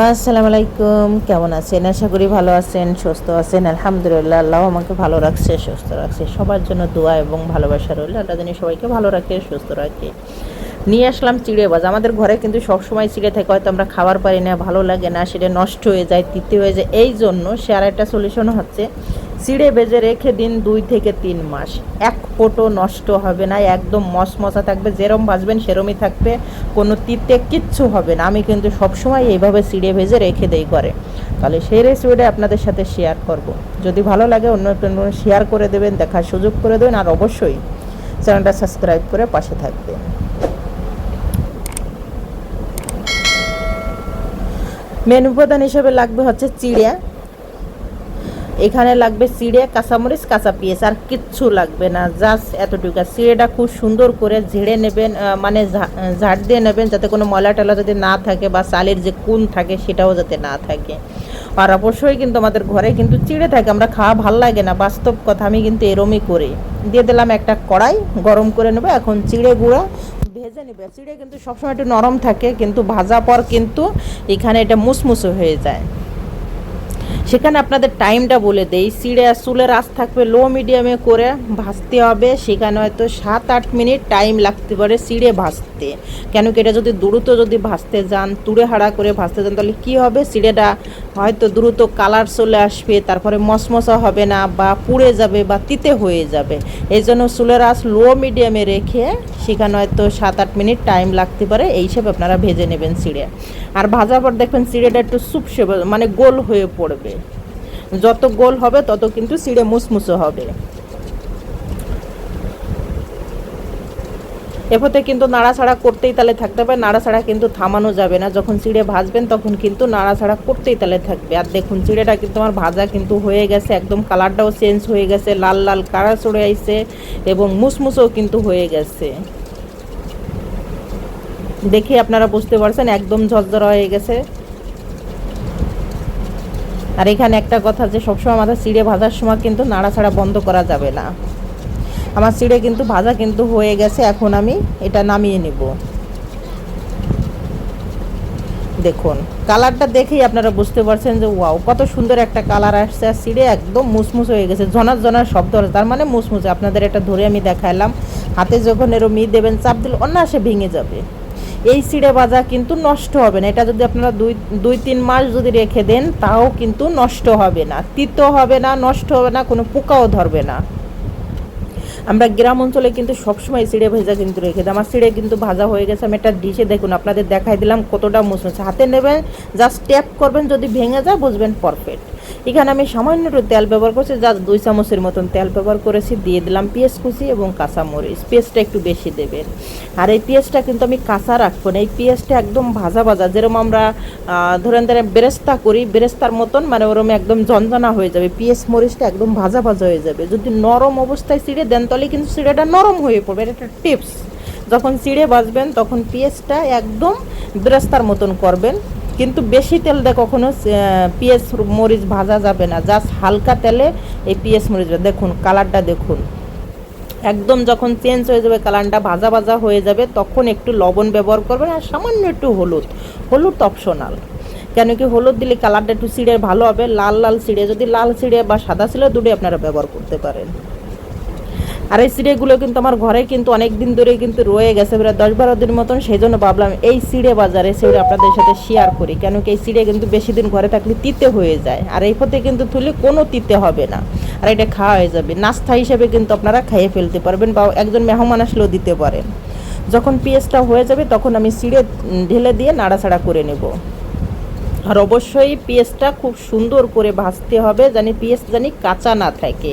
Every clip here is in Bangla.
আসসালামু আলাইকুম কেমন আছেন? আশা করি ভালো আছেন, সুস্থ আছেন, আলহামদুলিল্লাহ। আল্লাহ আমাকে ভালো রাখছে, সুস্থ রাখছে। সবার জন্য দোয়া এবং ভালোবাসা রইল। আল্লাহ জানি সবাইকে ভালো রাখে, সুস্থ রাখে। নিয়ে আসলাম চিড়ে বাজ আমাদের ঘরে কিন্তু সবসময় চিড়ে থাকে, হয়তো আমরা খাবার পারি না, ভালো লাগে না, সেটা নষ্ট হয়ে যায় তিতে হয়ে যায়। এই জন্য সে আর একটা সলিউশন হচ্ছে চিড়ে বেজে রেখে দিন দুই থেকে তিন মাস। এক ফোটো নষ্ট হবে না, একদম মশমশা থাকবে, যেরম ভাজবেন সেরমই থাকবে, কোনো তিতে কিচ্ছু হবে না। আমি কিন্তু সবসময় এইভাবে চিড়ে ভেজে রেখে দেই করে তাহলে সেই রেসিপিটা আপনাদের সাথে শেয়ার করব। যদি ভালো লাগে, অন্য শেয়ার করে দেবেন, দেখার সুযোগ করে দেবেন, আর অবশ্যই চ্যানেলটা সাবস্ক্রাইব করে পাশে থাকবেন। মেনু উপাদান হিসেবে লাগবে হচ্ছে চিড়ে। এখানে লাগবে চিড়ে কাঁচামরিচ, কাঁচা পিঁয়াজ, আর কিচ্ছু লাগবে না জাস্ট এতটুকু। চিড়েটা খুব সুন্দর করে ঝেড়ে নেবেন মানে ঝাড় দিয়ে নেবেন, যাতে কোনো ময়লা টলা যাতে না থাকে বা চালের যে কুন থাকে সেটাও যাতে না থাকে। আর অবশ্যই কিন্তু আমাদের ঘরে কিন্তু চিড়ে থাকে, আমরা খাওয়া ভালো লাগে না, বাস্তব কথা আমি কিন্তু এরমই করি। দিয়ে দিলাম একটা কড়াই, গরম করে নেব, এখন চিড়ে গুঁড়া ভেজে নেবে। চিড়ে কিন্তু সবসময় একটু নরম থাকে, কিন্তু ভাজা পর কিন্তু এখানে এটা মুসমুসে হয়ে যায়। সেখানে আপনাদের টাইমটা বলে দেই। সিড়ে আর রাস থাকবে লো মিডিয়ামে করে ভাজতে হবে। সেখানে হয়তো সাত, আট মিনিট টাইম লাগতে পারে সিড়ে ভাজতে কেন কি এটা যদি দ্রুত যদি ভাজতে যান, তুড়ে হাড়া করে ভাজতে যান, তাহলে কি হবে? চিড়েটা হয়তো দ্রুত কালার চলে আসবে, তারপরে মশমশা হবে না বা পুড়ে যাবে বা তিতে হয়ে যাবে। এই জন্য চুলের আঁচ লো মিডিয়ামে রেখে সেখানে হয়তো সাত আট মিনিট টাইম লাগতে পারে, এই হিসেবে আপনারা ভেজে নেবেন চিড়ে। আর ভাজার পর দেখবেন চিড়েটা একটু সুপসে মানে গোল হয়ে পড়বে। যত গোল হবে তত কিন্তু চিড়ে মুসমুসো হবে। এরপরে কিন্তু নাড়াছাড়া করতেই তালে থাকতে হবে, নাড়াছাড়া কিন্তু থামানো যাবে না। যখন চিড়ে ভাজবেন, তখন কিন্তু নাড়াছাড়া করতেই তালে থাকবে। আর দেখুন, চিড়েটা কিন্তু আমার ভাজা কিন্তু হয়ে গেছে, একদম কালারটাও চেঞ্জ হয়ে গেছে, লাল লাল কাড়া চড়ে আইছে এবং মুসমুসেও কিন্তু হয়ে গেছে। দেখে আপনারা বুঝতে পারছেন, একদম ঝরঝরা হয়ে গেছে। আর এখানে একটা কথা যে, সবসময় আমাদের চিড়ে ভাজার সময় কিন্তু নাড়াছাড়া বন্ধ করা যাবে না। আমার চিড়ে কিন্তু ভাজা কিন্তু হয়ে গেছে, এখন আমি এটা নামিয়ে নেব। দেখুন, কালারটা দেখেই আপনারা বুঝতে পারছেন যে, ওয়াও, কত সুন্দর একটা কালার আসছে, আর চিড়ে একদম মুসমুস হয়ে গেছে ঝনার জনার শব্দ হচ্ছে তার মানে মুসমুসে। আপনাদের এটা ধরে আমি দেখাইলাম হাতে যখন এরও মি দেবেন, চাপ দিলে অনায়াসে ভেঙে যাবে। এই চিড়ে ভাজা কিন্তু নষ্ট হবে না, এটা যদি আপনারা দুই দুই, তিন মাস যদি রেখে দেন, তাও কিন্তু নষ্ট হবে না, তিতো হবে না, নষ্ট হবে না, কোনো পোকাও ধরবে না। আমরা গ্রাম অঞ্চলে কিন্তু সবসময় সিঁড়ে ভেজা কিন্তু রেখে দিই। আমার সিঁড়ে কিন্তু ভাজা হয়ে গেছে, আমি একটা ডিশে দেখুন, আপনাদের দেখাই দিলাম কতটা মুসমুসে হাতে নেবেন জাস্ট ট্যাপ করবেন, যদি ভেঙে যায়, বুঝবেন পারফেক্ট এখানে আমি সামান্য একটু তেল ব্যবহার করছি যা দুই চামচের মতন তেল ব্যবহার করেছি, দিয়ে দিলাম পেঁয়াজ কুচি এবং কাঁচামরিচ। পেঁয়াজটা একটু বেশি দেবেন। আর এই পেঁয়াজটা কিন্তু আমি কাঁচা রাখব না, এই পেঁয়াজটা একদম ভাজা ভাজা, যেরকম আমরা ধরেন ধরেন বেরেস্তা করি, বেরেস্তার মতন মানে ওরম একদম জনজনা হয়ে যাবে, পেঁয়াজ মরিচটা একদম ভাজা ভাজা হয়ে যাবে। যদি নরম অবস্থায় চিড়ে দেন, তাহলে কিন্তু চিড়েটা নরম হয়ে পড়বে, এটা একটা টিপস। যখন চিড়ে ভাজবেন তখন পেঁয়াজটা একদম বেরেস্তার মতন করবেন। কিন্তু বেশি তেল দিয়ে কখনো পেঁয়াজ মরিচ ভাজা যাবে না। জাস্ট হালকা তেলে এই পেঁয়াজ মরিচ দেখুন, কালারটা দেখুন। একদম যখন চেঞ্জ হয়ে যাবে, কালারটা ভাজা ভাজা হয়ে যাবে, তখন একটু লবণ ব্যবহার করবেন আর সামান্য একটু হলুদ। হলুদ অপশনাল কেন কি হলুদ দিলে কালারটা একটু চিড়ে ভালো হবে। লাল লাল চিড়ে যদি লাল চিড়ে বা সাদা চিড়ে দুটোই আপনারা ব্যবহার করতে পারেন। আর এই চিড়েগুলো কিন্তু আমার ঘরে কিন্তু অনেক দিন ধরে কিন্তু রয়ে গেছে, প্রায় দশ বারো দিন মতন। সেই জন্য ভাবলাম এই সিঁড়ে বাজারে চিড়ে আপনাদের সাথে শেয়ার করি, কেন কি এই সিঁড়ে কিন্তু বেশি দিন ঘরে থাকলে তিতে হয়ে যায়। আর এই পথে কিন্তু তুলে কোনো তিতে হবে না। আর এটা খাওয়া হয়ে যাবে। নাস্তা হিসেবে কিন্তু আপনারা খাইয়ে ফেলতে পারবেন বা একজন মেহমান আসলেও দিতে পারেন। যখন পেঁয়াজটা হয়ে যাবে তখন আমি সিঁড়ে ঢেলে দিয়ে নাড়াচাড়া করে নেব। আর অবশ্যই পেঁয়াজটা খুব সুন্দর করে ভাজতে হবে, জানি পেঁয়াজ জানি কাঁচা না থাকে।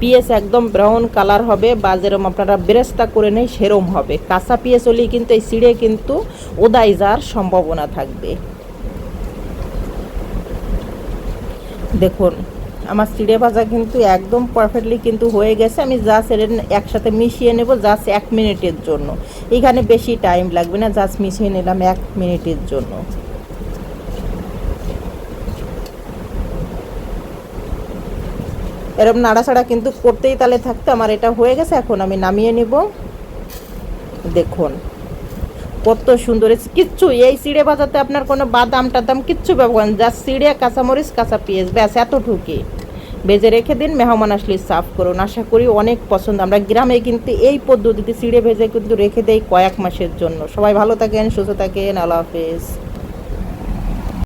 পেঁয়াজ একদম ব্রাউন কালার হবে বা যেরকম আপনারা বেরেস্তা করে নেই সেরম হবে। কাঁচা পেঁয়াজ হলেই কিন্তু এই সিঁড়ে কিন্তু ওদাই যাওয়ার সম্ভাবনা থাকবে। দেখুন, আমার চিড়ে ভাজা কিন্তু একদম পারফেক্টলি কিন্তু হয়ে গেছে। আমি জাস্ট এর একসাথে মিশিয়ে নেব জাস্ট এক মিনিটের জন্য। এখানে বেশি টাইম লাগবে না জাস্ট মিশিয়ে নিলাম এক মিনিটের জন্য। এরকম নাড়াচাড়া কিন্তু করতেই তাহলে থাকতে আমার এটা হয়ে গেছে, এখন আমি নামিয়ে নিব। দেখুন, কত সুন্দর কিচ্ছু, এই চিড়ে ভাজাতে আপনার কোনো বাদাম টাদাম কিচ্ছু ব্যবহার যা চিড়ে কাঁচামরিচ, কাঁচা পেঁয়াজ, ব্যাস এত এতটুকুই। বেজে রেখে দিন, মেহমান আসলে সাফ করুন। আশা করি অনেক পছন্দ। আমরা গ্রামে কিন্তু এই পদ্ধতিতে চিড়ে ভেজে কিন্তু রেখে দেই কয়েক মাসের জন্য। সবাই ভালো থাকেন, সুস্থ থাকেন, আল্লাহ হাফেজ।